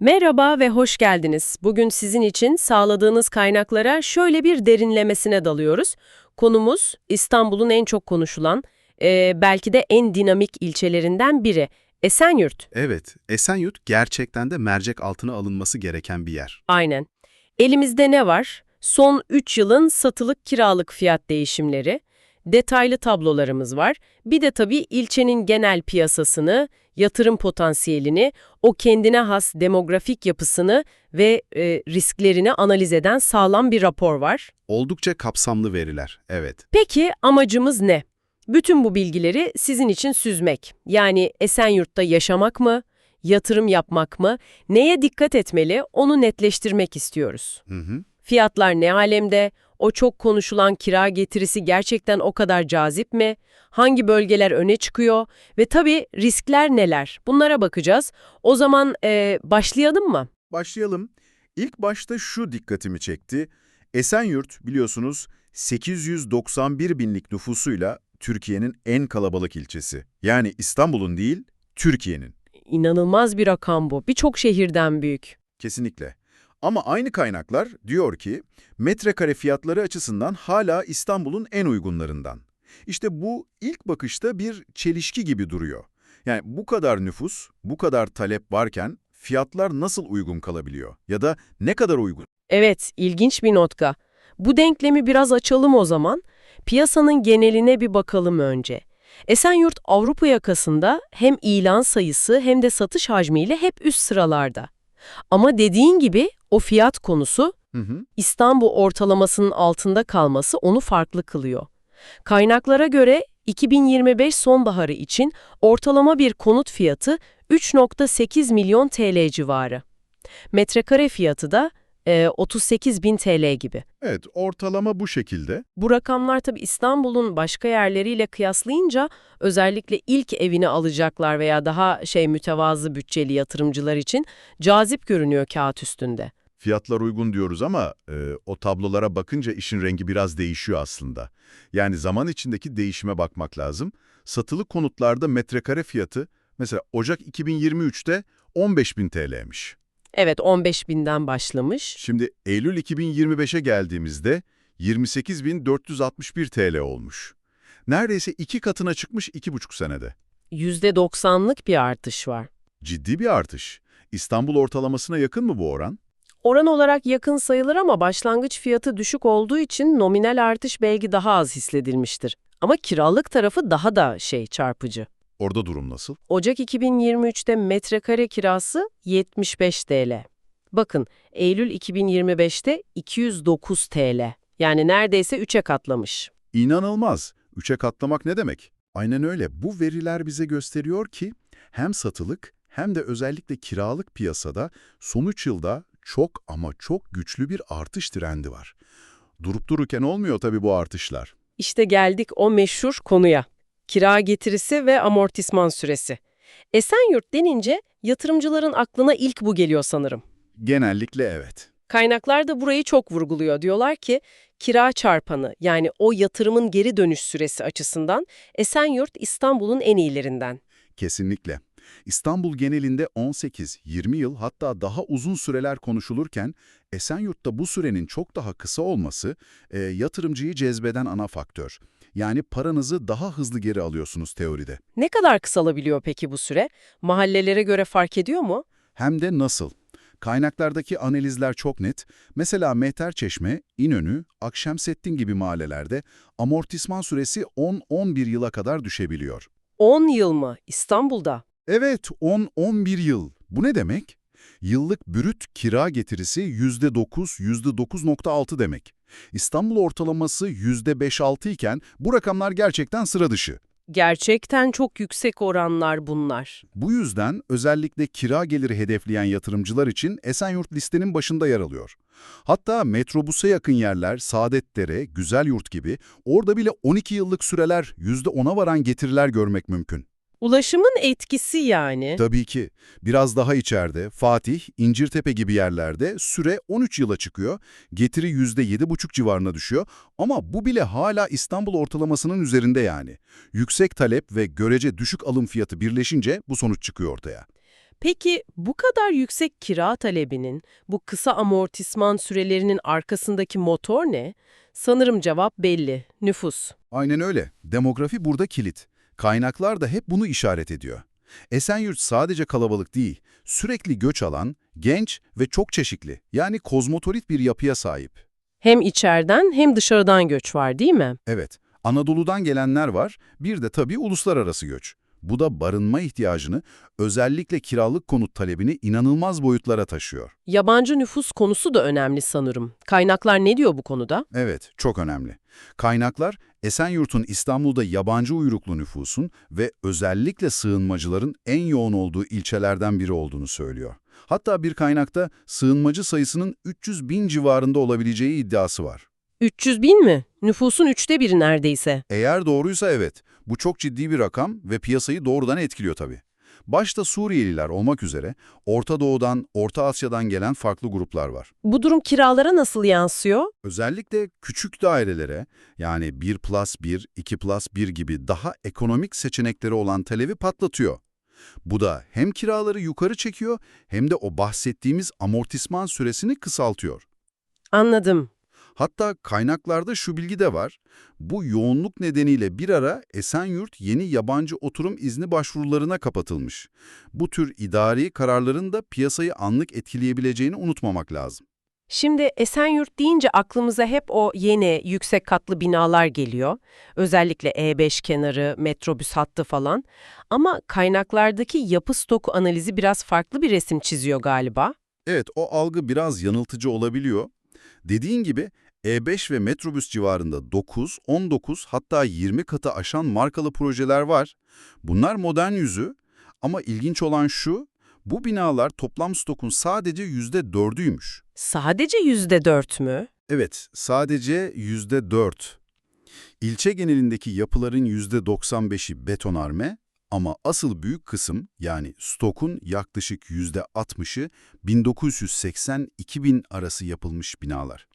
Merhaba ve hoş geldiniz. Bugün sizin için sağladığınız kaynaklara şöyle bir derinlemesine dalıyoruz. Konumuz İstanbul'un en çok konuşulan, e, belki de en dinamik ilçelerinden biri. Esenyurt. Evet, Esenyurt gerçekten de mercek altına alınması gereken bir yer. Aynen. Elimizde ne var? Son 3 yılın satılık kiralık fiyat değişimleri, detaylı tablolarımız var. Bir de tabii ilçenin genel piyasasını, yatırım potansiyelini, o kendine has demografik yapısını ve e, risklerini analiz eden sağlam bir rapor var. Oldukça kapsamlı veriler, evet. Peki amacımız ne? Bütün bu bilgileri sizin için süzmek. Yani Esenyurt'ta yaşamak mı, yatırım yapmak mı, neye dikkat etmeli onu netleştirmek istiyoruz. Hı hı. Fiyatlar ne alemde? O çok konuşulan kira getirisi gerçekten o kadar cazip mi? Hangi bölgeler öne çıkıyor? Ve tabii riskler neler? Bunlara bakacağız. O zaman e, başlayalım mı? Başlayalım. İlk başta şu dikkatimi çekti. Esenyurt biliyorsunuz 891 binlik nüfusuyla Türkiye'nin en kalabalık ilçesi. Yani İstanbul'un değil, Türkiye'nin. İnanılmaz bir rakam bu. Birçok şehirden büyük. Kesinlikle. Ama aynı kaynaklar diyor ki metrekare fiyatları açısından hala İstanbul'un en uygunlarından. İşte bu ilk bakışta bir çelişki gibi duruyor. Yani bu kadar nüfus, bu kadar talep varken fiyatlar nasıl uygun kalabiliyor? Ya da ne kadar uygun? Evet, ilginç bir notka. Bu denklemi biraz açalım o zaman. Piyasanın geneline bir bakalım önce. Esenyurt Avrupa yakasında hem ilan sayısı hem de satış hacmiyle hep üst sıralarda. Ama dediğin gibi o fiyat konusu Hı hı. İstanbul ortalamasının altında kalması onu farklı kılıyor. Kaynaklara göre 2025 sonbaharı için ortalama bir konut fiyatı 3.8 milyon TL civarı. Metrekare fiyatı da e, 38 bin TL gibi. Evet, ortalama bu şekilde. Bu rakamlar tabii İstanbul'un başka yerleriyle kıyaslayınca özellikle ilk evini alacaklar veya daha şey mütevazı bütçeli yatırımcılar için cazip görünüyor kağıt üstünde. Fiyatlar uygun diyoruz ama e, o tablolara bakınca işin rengi biraz değişiyor aslında. Yani zaman içindeki değişime bakmak lazım. Satılı konutlarda metrekare fiyatı mesela Ocak 2023'te 15.000 TL'ymiş. Evet 15 binden başlamış. Şimdi Eylül 2025'e geldiğimizde 28.461 TL olmuş. Neredeyse iki katına çıkmış iki buçuk senede. %90'lık bir artış var. Ciddi bir artış. İstanbul ortalamasına yakın mı bu oran? Oran olarak yakın sayılır ama başlangıç fiyatı düşük olduğu için nominal artış belki daha az hissedilmiştir. Ama kiralık tarafı daha da şey çarpıcı. Orada durum nasıl? Ocak 2023'te metrekare kirası 75 TL. Bakın Eylül 2025'te 209 TL. Yani neredeyse 3'e katlamış. İnanılmaz. Üçe katlamak ne demek? Aynen öyle. Bu veriler bize gösteriyor ki hem satılık hem de özellikle kiralık piyasada son 3 yılda çok ama çok güçlü bir artış trendi var. Durup dururken olmuyor tabii bu artışlar. İşte geldik o meşhur konuya. Kira getirisi ve amortisman süresi. Esenyurt denince yatırımcıların aklına ilk bu geliyor sanırım. Genellikle evet. Kaynaklar da burayı çok vurguluyor. Diyorlar ki kira çarpanı yani o yatırımın geri dönüş süresi açısından Esenyurt İstanbul'un en iyilerinden. Kesinlikle. İstanbul genelinde 18-20 yıl hatta daha uzun süreler konuşulurken Esenyurt'ta bu sürenin çok daha kısa olması e, yatırımcıyı cezbeden ana faktör. Yani paranızı daha hızlı geri alıyorsunuz teoride. Ne kadar kısalabiliyor peki bu süre? Mahallelere göre fark ediyor mu? Hem de nasıl? Kaynaklardaki analizler çok net. Mesela Mehterçeşme, İnönü, Akşemseddin gibi mahallelerde amortisman süresi 10-11 yıla kadar düşebiliyor. 10 yıl mı İstanbul'da? Evet, 10-11 yıl. Bu ne demek? Yıllık brüt kira getirisi %9, %9.6 demek. İstanbul ortalaması %5-6 iken bu rakamlar gerçekten sıra dışı. Gerçekten çok yüksek oranlar bunlar. Bu yüzden özellikle kira geliri hedefleyen yatırımcılar için Esenyurt listenin başında yer alıyor. Hatta metrobüse yakın yerler, Saadetdere, Güzelyurt gibi orada bile 12 yıllık süreler %10'a varan getiriler görmek mümkün. Ulaşımın etkisi yani. Tabii ki. Biraz daha içeride, Fatih, İncirtepe gibi yerlerde süre 13 yıla çıkıyor, getiri %7,5 civarına düşüyor ama bu bile hala İstanbul ortalamasının üzerinde yani. Yüksek talep ve görece düşük alım fiyatı birleşince bu sonuç çıkıyor ortaya. Peki bu kadar yüksek kira talebinin, bu kısa amortisman sürelerinin arkasındaki motor ne? Sanırım cevap belli. Nüfus. Aynen öyle. Demografi burada kilit. Kaynaklar da hep bunu işaret ediyor. Esenyurt sadece kalabalık değil, sürekli göç alan, genç ve çok çeşitli, yani kozmopolit bir yapıya sahip. Hem içeriden hem dışarıdan göç var değil mi? Evet, Anadolu'dan gelenler var, bir de tabii uluslararası göç. Bu da barınma ihtiyacını, özellikle kiralık konut talebini inanılmaz boyutlara taşıyor. Yabancı nüfus konusu da önemli sanırım. Kaynaklar ne diyor bu konuda? Evet, çok önemli. Kaynaklar, Esenyurt'un İstanbul'da yabancı uyruklu nüfusun ve özellikle sığınmacıların en yoğun olduğu ilçelerden biri olduğunu söylüyor. Hatta bir kaynakta sığınmacı sayısının 300 bin civarında olabileceği iddiası var. 300 bin mi? Nüfusun üçte biri neredeyse. Eğer doğruysa evet, bu çok ciddi bir rakam ve piyasayı doğrudan etkiliyor tabii. Başta Suriyeliler olmak üzere Orta Doğu'dan, Orta Asya'dan gelen farklı gruplar var. Bu durum kiralara nasıl yansıyor? Özellikle küçük dairelere yani 1 plus 1, 2 plus 1 gibi daha ekonomik seçenekleri olan talebi patlatıyor. Bu da hem kiraları yukarı çekiyor hem de o bahsettiğimiz amortisman süresini kısaltıyor. Anladım. Hatta kaynaklarda şu bilgi de var. Bu yoğunluk nedeniyle bir ara Esenyurt yeni yabancı oturum izni başvurularına kapatılmış. Bu tür idari kararların da piyasayı anlık etkileyebileceğini unutmamak lazım. Şimdi Esenyurt deyince aklımıza hep o yeni yüksek katlı binalar geliyor. Özellikle E5 kenarı, metrobüs hattı falan. Ama kaynaklardaki yapı stoku analizi biraz farklı bir resim çiziyor galiba. Evet, o algı biraz yanıltıcı olabiliyor. Dediğin gibi E5 ve metrobüs civarında 9, 19 hatta 20 katı aşan markalı projeler var. Bunlar modern yüzü ama ilginç olan şu, bu binalar toplam stokun sadece %4'üymüş. Sadece yüzde dört mü? Evet, sadece %4. İlçe genelindeki yapıların %95'i betonarme ama asıl büyük kısım yani stokun yaklaşık %60'ı 1980-2000 arası yapılmış binalar.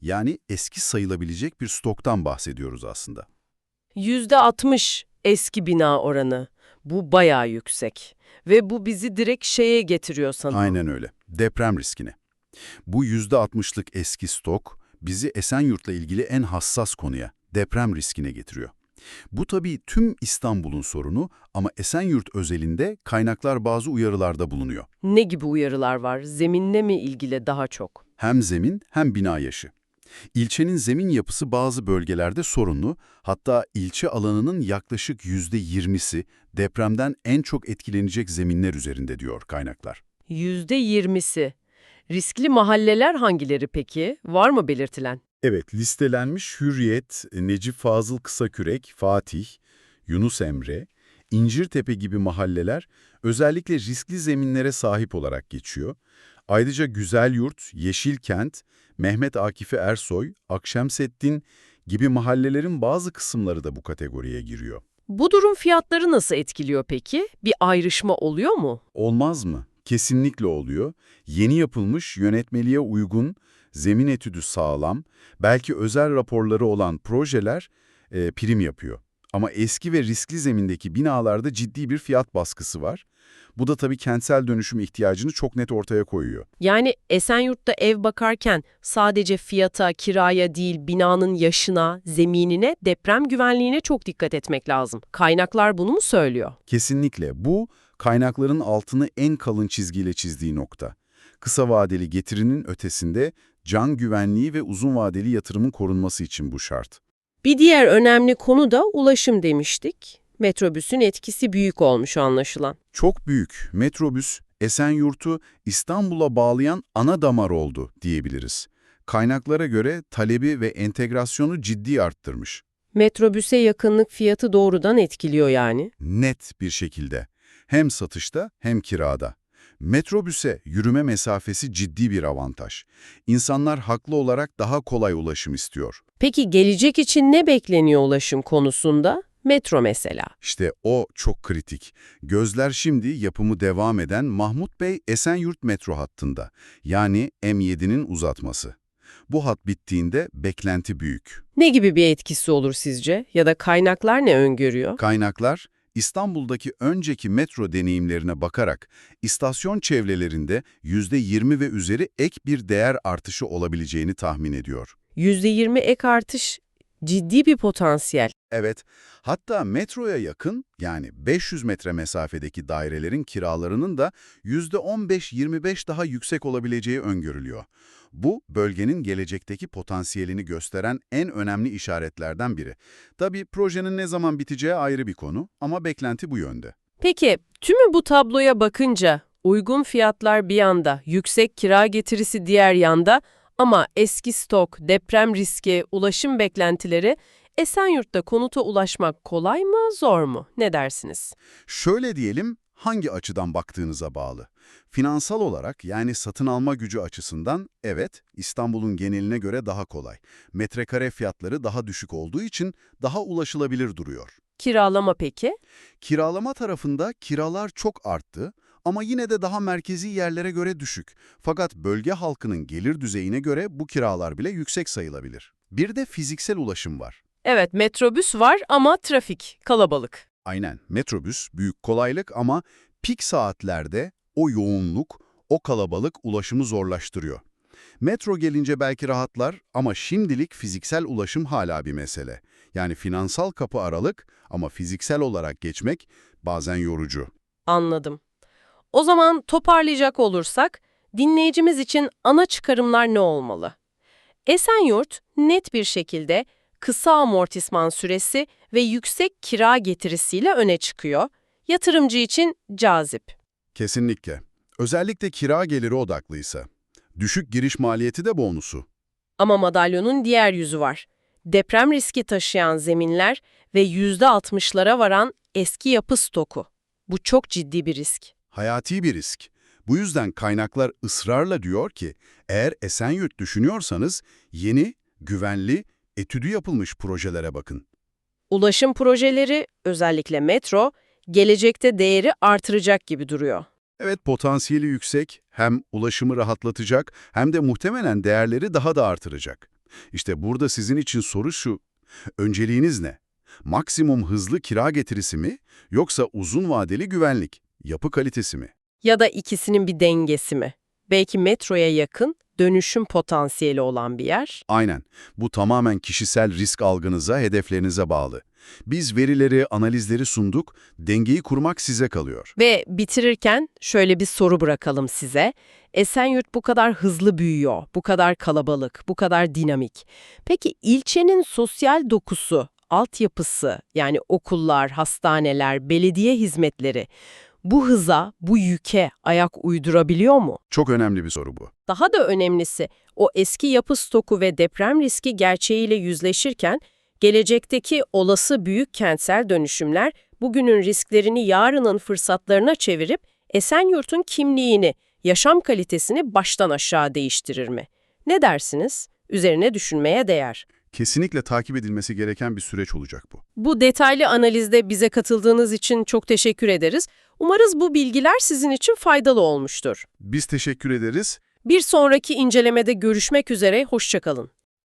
Yani eski sayılabilecek bir stoktan bahsediyoruz aslında. Yüzde altmış eski bina oranı. Bu bayağı yüksek. Ve bu bizi direkt şeye getiriyor sanırım. Aynen öyle. Deprem riskine. Bu %60'lık eski stok bizi Esenyurt'la ilgili en hassas konuya, deprem riskine getiriyor. Bu tabii tüm İstanbul'un sorunu ama Esenyurt özelinde kaynaklar bazı uyarılarda bulunuyor. Ne gibi uyarılar var? Zeminle mi ilgili daha çok? Hem zemin hem bina yaşı. İlçenin zemin yapısı bazı bölgelerde sorunlu, hatta ilçe alanının yaklaşık %20'si depremden en çok etkilenecek zeminler üzerinde diyor kaynaklar. Yüzde yirmisi. Riskli mahalleler hangileri peki? Var mı belirtilen? Evet, listelenmiş Hürriyet, Necip Fazıl Kısakürek, Fatih, Yunus Emre, İncirtepe gibi mahalleler özellikle riskli zeminlere sahip olarak geçiyor. Ayrıca Güzelyurt, Yeşilkent, Mehmet Akifi Ersoy, Akşemseddin gibi mahallelerin bazı kısımları da bu kategoriye giriyor. Bu durum fiyatları nasıl etkiliyor peki? Bir ayrışma oluyor mu? Olmaz mı? Kesinlikle oluyor. Yeni yapılmış, yönetmeliğe uygun, zemin etüdü sağlam, belki özel raporları olan projeler e, prim yapıyor. Ama eski ve riskli zemindeki binalarda ciddi bir fiyat baskısı var. Bu da tabii kentsel dönüşüm ihtiyacını çok net ortaya koyuyor. Yani Esenyurt'ta ev bakarken sadece fiyata, kiraya değil binanın yaşına, zeminine, deprem güvenliğine çok dikkat etmek lazım. Kaynaklar bunu mu söylüyor? Kesinlikle bu kaynakların altını en kalın çizgiyle çizdiği nokta. Kısa vadeli getirinin ötesinde can güvenliği ve uzun vadeli yatırımın korunması için bu şart. Bir diğer önemli konu da ulaşım demiştik. Metrobüsün etkisi büyük olmuş anlaşılan. Çok büyük metrobüs Esenyurt'u İstanbul'a bağlayan ana damar oldu diyebiliriz. Kaynaklara göre talebi ve entegrasyonu ciddi arttırmış. Metrobüse yakınlık fiyatı doğrudan etkiliyor yani. Net bir şekilde. Hem satışta hem kirada. Metrobüse yürüme mesafesi ciddi bir avantaj. İnsanlar haklı olarak daha kolay ulaşım istiyor. Peki gelecek için ne bekleniyor ulaşım konusunda? Metro mesela. İşte o çok kritik. Gözler şimdi yapımı devam eden Mahmut Bey Esenyurt metro hattında. Yani M7'nin uzatması. Bu hat bittiğinde beklenti büyük. Ne gibi bir etkisi olur sizce? Ya da kaynaklar ne öngörüyor? Kaynaklar İstanbul'daki önceki metro deneyimlerine bakarak istasyon çevrelerinde %20 ve üzeri ek bir değer artışı olabileceğini tahmin ediyor. %20 ek artış ciddi bir potansiyel. Evet, hatta metroya yakın yani 500 metre mesafedeki dairelerin kiralarının da %15-25 daha yüksek olabileceği öngörülüyor. Bu, bölgenin gelecekteki potansiyelini gösteren en önemli işaretlerden biri. Tabii projenin ne zaman biteceği ayrı bir konu ama beklenti bu yönde. Peki tümü bu tabloya bakınca uygun fiyatlar bir yanda, yüksek kira getirisi diğer yanda ama eski stok, deprem riski, ulaşım beklentileri Esenyurt'ta konuta ulaşmak kolay mı, zor mu? Ne dersiniz? Şöyle diyelim, hangi açıdan baktığınıza bağlı. Finansal olarak yani satın alma gücü açısından evet İstanbul'un geneline göre daha kolay. Metrekare fiyatları daha düşük olduğu için daha ulaşılabilir duruyor. Kiralama peki? Kiralama tarafında kiralar çok arttı ama yine de daha merkezi yerlere göre düşük. Fakat bölge halkının gelir düzeyine göre bu kiralar bile yüksek sayılabilir. Bir de fiziksel ulaşım var. Evet, metrobüs var ama trafik, kalabalık. Aynen metrobüs büyük kolaylık ama pik saatlerde o yoğunluk, o kalabalık ulaşımı zorlaştırıyor. Metro gelince belki rahatlar ama şimdilik fiziksel ulaşım hala bir mesele. Yani finansal kapı aralık ama fiziksel olarak geçmek bazen yorucu. Anladım. O zaman toparlayacak olursak, dinleyicimiz için ana çıkarımlar ne olmalı? Esenyurt net bir şekilde kısa amortisman süresi ve yüksek kira getirisiyle öne çıkıyor. Yatırımcı için cazip. Kesinlikle. Özellikle kira geliri odaklıysa. Düşük giriş maliyeti de bonusu. Ama madalyonun diğer yüzü var. Deprem riski taşıyan zeminler ve %60'lara varan eski yapı stoku. Bu çok ciddi bir risk. Hayati bir risk. Bu yüzden kaynaklar ısrarla diyor ki, eğer Esenyurt düşünüyorsanız yeni, güvenli, etüdü yapılmış projelere bakın. Ulaşım projeleri, özellikle metro, gelecekte değeri artıracak gibi duruyor. Evet potansiyeli yüksek, hem ulaşımı rahatlatacak hem de muhtemelen değerleri daha da artıracak. İşte burada sizin için soru şu, önceliğiniz ne? Maksimum hızlı kira getirisi mi yoksa uzun vadeli güvenlik, yapı kalitesi mi? Ya da ikisinin bir dengesi mi? Belki metroya yakın, dönüşüm potansiyeli olan bir yer. Aynen. Bu tamamen kişisel risk algınıza, hedeflerinize bağlı. Biz verileri, analizleri sunduk, dengeyi kurmak size kalıyor. Ve bitirirken şöyle bir soru bırakalım size. Esenyurt bu kadar hızlı büyüyor, bu kadar kalabalık, bu kadar dinamik. Peki ilçenin sosyal dokusu, altyapısı yani okullar, hastaneler, belediye hizmetleri bu hıza, bu yüke ayak uydurabiliyor mu? Çok önemli bir soru bu. Daha da önemlisi o eski yapı stoku ve deprem riski gerçeğiyle yüzleşirken gelecekteki olası büyük kentsel dönüşümler bugünün risklerini yarının fırsatlarına çevirip Esenyurt'un kimliğini, yaşam kalitesini baştan aşağı değiştirir mi? Ne dersiniz? Üzerine düşünmeye değer. Kesinlikle takip edilmesi gereken bir süreç olacak bu. Bu detaylı analizde bize katıldığınız için çok teşekkür ederiz. Umarız bu bilgiler sizin için faydalı olmuştur. Biz teşekkür ederiz. Bir sonraki incelemede görüşmek üzere, hoşçakalın.